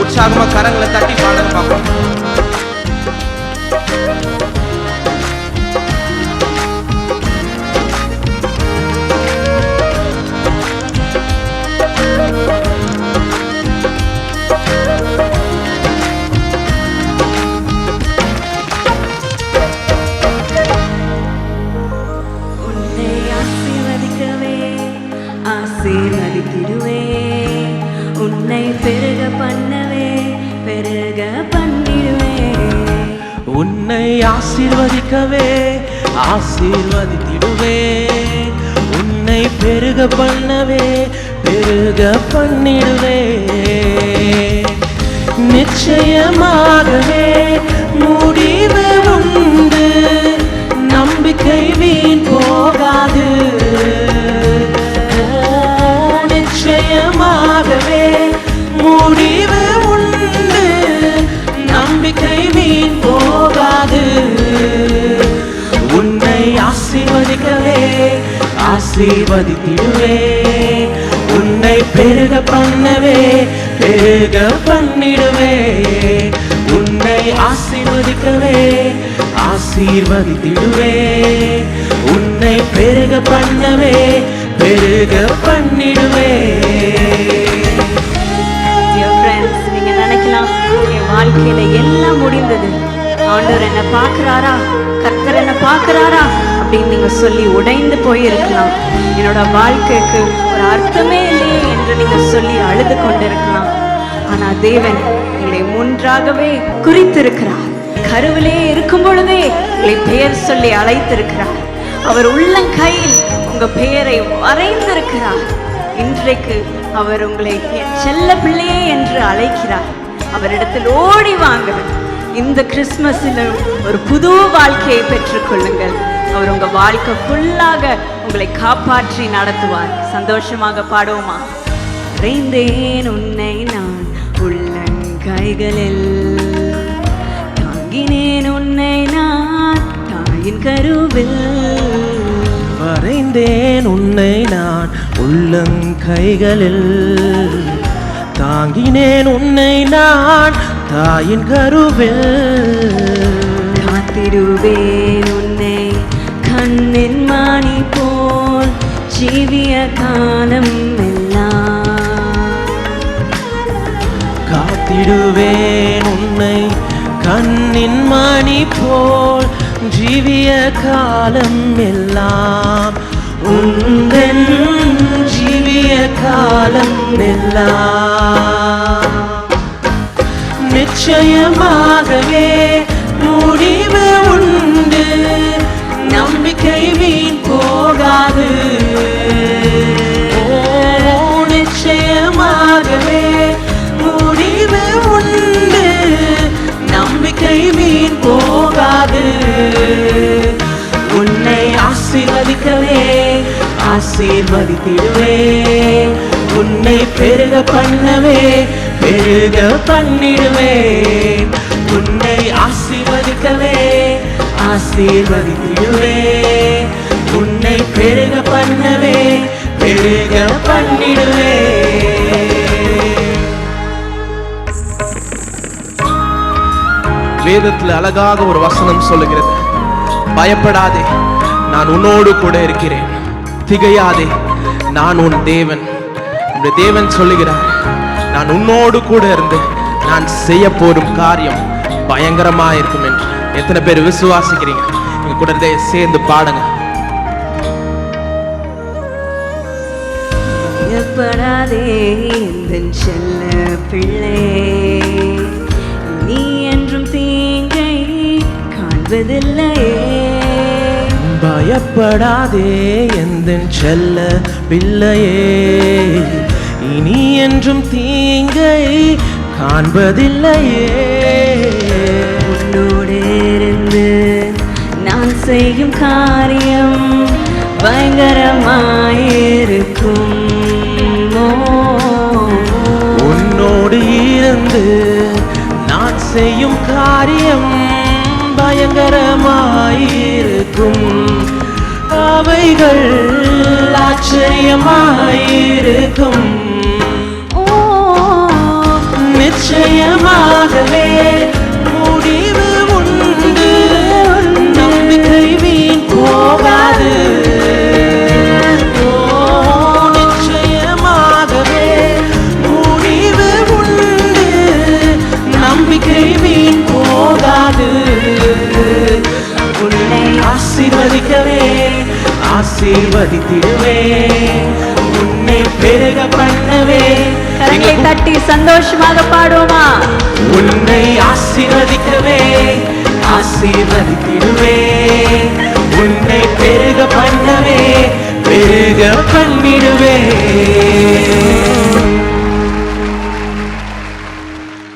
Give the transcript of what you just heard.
உற்சாகமா கரங்களை தட்டி பாடல் பார்ப்போம் ஆசீர்வதித்திடுவே உன்னை பெருக பண்ணவே பெருக பண்ணிடுவே. உன்னை ஆசீர்வதிக்கவே ஆசீர்வதித்திடுவே. உன்னை பெருக பண்ணவே பெருக பண்ணிடுவே. நிச்சயமாக ஆசீர்வதித்திடுவே. உன்னை பெருக பண்ணவே பெருக பண்ணிடுவே. உன்னை ஆசீர்வதிக்கவே ஆசீர்வதித்திடுவே. உன்னை பெருக பண்ணவே பெருக பண்ணிடுவே. நீங்க நினைக்கலாம் என் வாழ்க்கையில எல்லாம் முடிந்தது. ஆண்டவர் என்ன பாக்குறாரா கர்த்தர் என்ன பார்க்கறாரா? அப்படின்னு நீங்க சொல்லி உடைந்து போயிருக்கலாம். என்னோட வாழ்க்கைக்கு ஒரு அர்த்தமே இல்லையே என்று நீங்க சொல்லி அழுது கொண்டிருக்கலாம். ஆனா தேவன் உங்களை முன்றாகவே குறித்திருக்கிறார். கருவிலே இருக்கும் பொழுதே உங்களை பெயர் சொல்லி அழைத்திருக்கிறார். அவர் உள்ளங்கையில் உங்க பெயரை வரைந்திருக்கிறார். இன்றைக்கு அவர் உங்களை செல்ல பிள்ளையே என்று அழைக்கிறார். அவரிடத்தில் ஓடி வாங்க. இந்த கிறிஸ்மஸில் ஒரு புது வாழ்க்கையை பெற்றுக்கொள்ளுங்கள். அவர் உங்க வாழ்க்கை ஃபுல்லாக உங்களை காப்பாற்றி நடத்துவார். சந்தோஷமாக பாடுவோமா? அறைந்தேன் உன்னை நான் உள்ளங்கைகளில். தாங்கினேன் உன்னை நான் தாயின் கருவில். வரைந்தேன் உன்னை நான் உள்ளங்கைகளில். தாங்கினேன் உன்னை நான் தாயின் கருவில். காத்திடுவேன் போல் ஜீவிய காலம் எல்லாம். காத்திடுவேன் உன்னை கண்ணின் மணி போல் ஜீவிய காலம் எல்லாம். உந்தன் ஜீவிய காலம் எல்லாம். நிச்சயமாகவே ஆசீர்வதித்திடுவே. உன்னை பெருக பண்ணவே பெருக பண்ணிடுவே. உன்னை ஆசீர்வதிக்கவே ஆசீர்வதித்திடுவே. உன்னை பெருக பண்ணவே பெருக பண்ணிடுவே. வேதத்தில் அழகாக ஒரு வசனம் சொல்லுகிறது. பயப்படாதே நான் உன்னோடு கூட இருக்கிறேன். திகையாதே. நான் உன் தேவன். உன்னுடைய தேவன் சொல்லுகிறார் நான் உன்னோடு கூட இருந்து நான் செய்ய போடும் காரியம் பயங்கரமா இருக்கும் என்று. எத்தனை பேர் விசுவாசிக்கிறீங்க? எங்க கூட இருந்தே சேர்ந்து பாடுங்க. பயப்படாதே எந்தன் செல்ல பிள்ளை. நீ என்றும் தீங்கை காண்பதில்லையே. பயப்படாதே எந்த செல்ல பிள்ளையே இனி என்றும் தீங்கை காண்பதில்லையே. உன்னோடு இருந்து நான் செய்யும் காரியம் பயங்கரமாயிருக்கும். உன்னோடு இருந்து நான் செய்யும் காரியம் பயங்கரமாயிருக்கும். அவைகள் ஆச்சரியமாயிருக்கும். ஓ, நிச்சயமாகவே ஆசீர்வதித்திடுவே. உன்னை பெருக பண்ணவே. கரங்களை தட்டி சந்தோஷமாக பாடுவோமா? உன்னை ஆசீர்வதிக்கவே. ஆசீர்வதித்திடுவே. உன்னை பெருக பண்ணவே. பெருக பண்ணிடுவே.